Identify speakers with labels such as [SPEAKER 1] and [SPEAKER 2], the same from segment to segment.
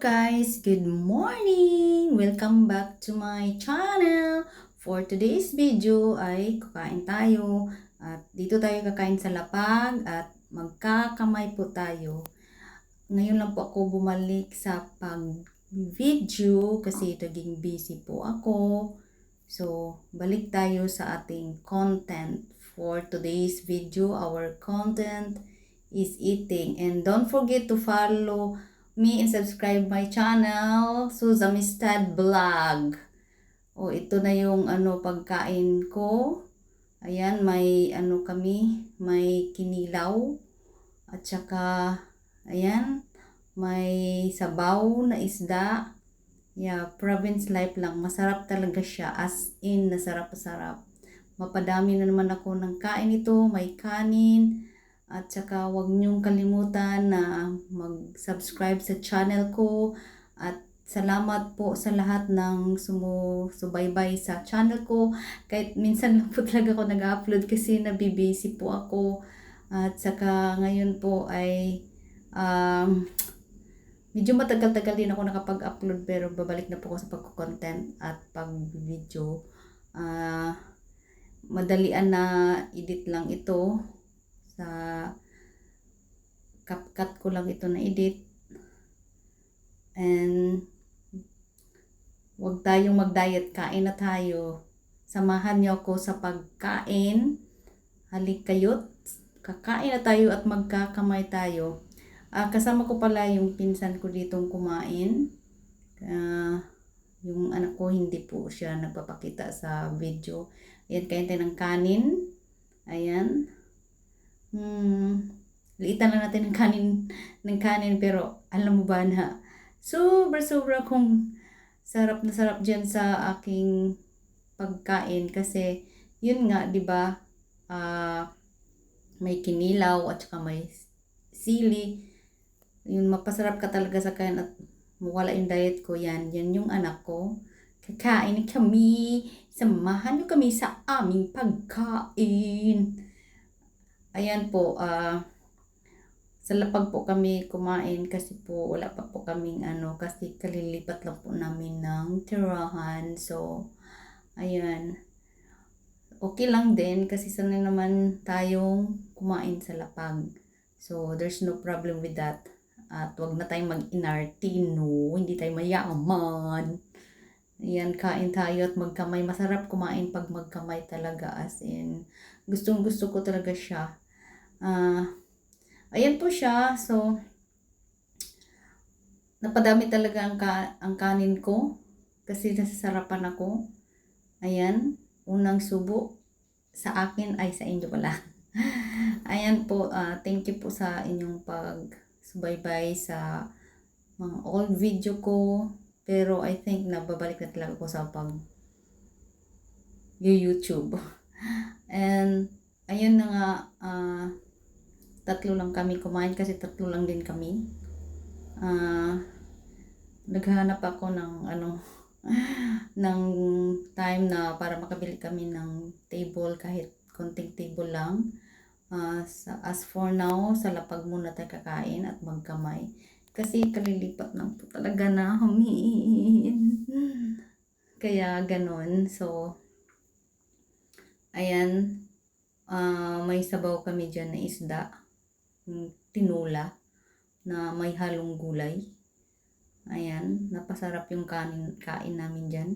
[SPEAKER 1] guys? Good morning! Welcome back to my channel! For today's video ay kakain tayo at dito tayo kakain sa lapag at magkakamay po tayo. Ngayon lang po ako bumalik sa pag-video kasi naging busy po ako. So, balik tayo sa ating content for today's video. Our content is eating. And don't forget to follow me and subscribe my channel, Suzamistad Vlog. O, ito na yung ano pagkain ko. Ayan, may ano kami, may kinilaw. At saka, ayan, may sabaw na isda. Yeah, province life lang. Masarap talaga siya. As in, nasarap-sarap. Mapadami na naman ako ng kain ito. May kanin. At saka huwag niyong kalimutan na mag-subscribe sa channel ko. At salamat po sa lahat ng sumusubaybay sa channel ko. Kahit minsan lang po talaga ako nag-upload kasi nabibisi po ako. At saka ngayon po ay um, medyo matagal-tagal din ako nakapag-upload pero babalik na po ako sa pagko-content at pag-video. Ah, madalian na edit lang ito sa CapCut ko lang ito na edit. And wag tayong mag-diet, kain na tayo. Samahan niyo ako sa pagkain. Halik kayo't kakain na tayo at magkakamay tayo. Ah, kasama ko pala yung pinsan ko ditong kumain. Ah, yung anak ko hindi po siya nagpapakita sa video. Ayan, kain tayo ng kanin. Ayan. Hmm, liitan lang natin ng kanin, ng kanin pero alam mo ba na sobra sobra kong sarap na sarap dyan sa aking pagkain kasi yun nga, di ba, ah, may kinilaw at saka may sili. Yun, mapasarap ka talaga sa kain at mawala yung diet ko yan. Yan yung anak ko. Kakain kami. Samahan niyo kami sa aming pagkain. Ayan po, ah, sa lapag po kami kumain kasi po wala pa po kaming ano, kasi kalilipat lang po namin ng tirahan. So, ayan. Okay lang din kasi sanay naman tayong kumain sa lapag. So, there's no problem with that. At wag na tayong mag-inartino, hindi tayo mayaman. Ayan, kain tayo at magkamay. Masarap kumain pag magkamay talaga as in. Gustong gusto ko talaga siya. Ah, ayan po siya. So, napadami talaga ang, ka, ang kanin ko kasi nasasarapan ako. Ayan, unang subo sa akin ay sa inyo pala. Ayan po, ah, thank you po sa inyong pag-subaybay sa mga old video ko. Pero I think nababalik na talaga ako sa pag YouTube. And ayun na nga, ah, tatlo lang kami kumain kasi tatlo lang din kami. Ah, naghahanap ako ng ano ng time na para makabili kami ng table kahit konting table lang. Sa, as for now, sa lapag muna tayo kakain at magkamay. Kasi kalilipat lang po talaga namin. Kaya ganon. So, ayan. ah may sabaw kami dyan na isda. yung Tinula na may halong gulay. Ayan, napasarap yung kanin, kain namin dyan.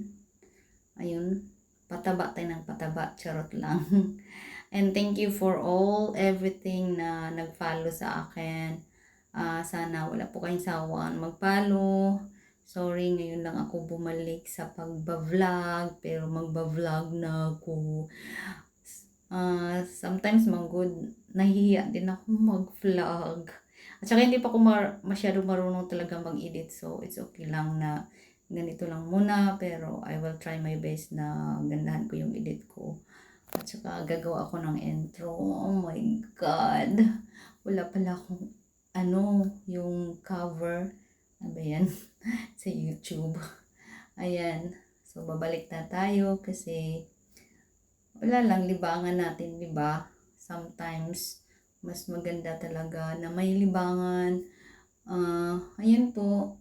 [SPEAKER 1] Ayun, pataba tayo ng pataba, charot lang. And thank you for all, everything na nag-follow sa akin. Ah, sana wala po kayong sawaan mag-follow. Sorry, ngayon lang ako bumalik sa pagba-vlog, pero magba-vlog na ako. Ah, sometimes man good, nahihiya din ako mag-vlog. At saka hindi pa ako mar- masyado marunong talaga mag-edit. So, it's okay lang na ganito lang muna. Pero I will try my best na gandahan ko yung edit ko. At saka gagawa ako ng intro. Oh my God. Wala pala akong ano, yung cover. Ano ba yan? sa YouTube. Ayan. So, babalik na tayo kasi wala lang libangan natin, di ba? Sometimes, mas maganda talaga na may libangan. Ah, ayan po.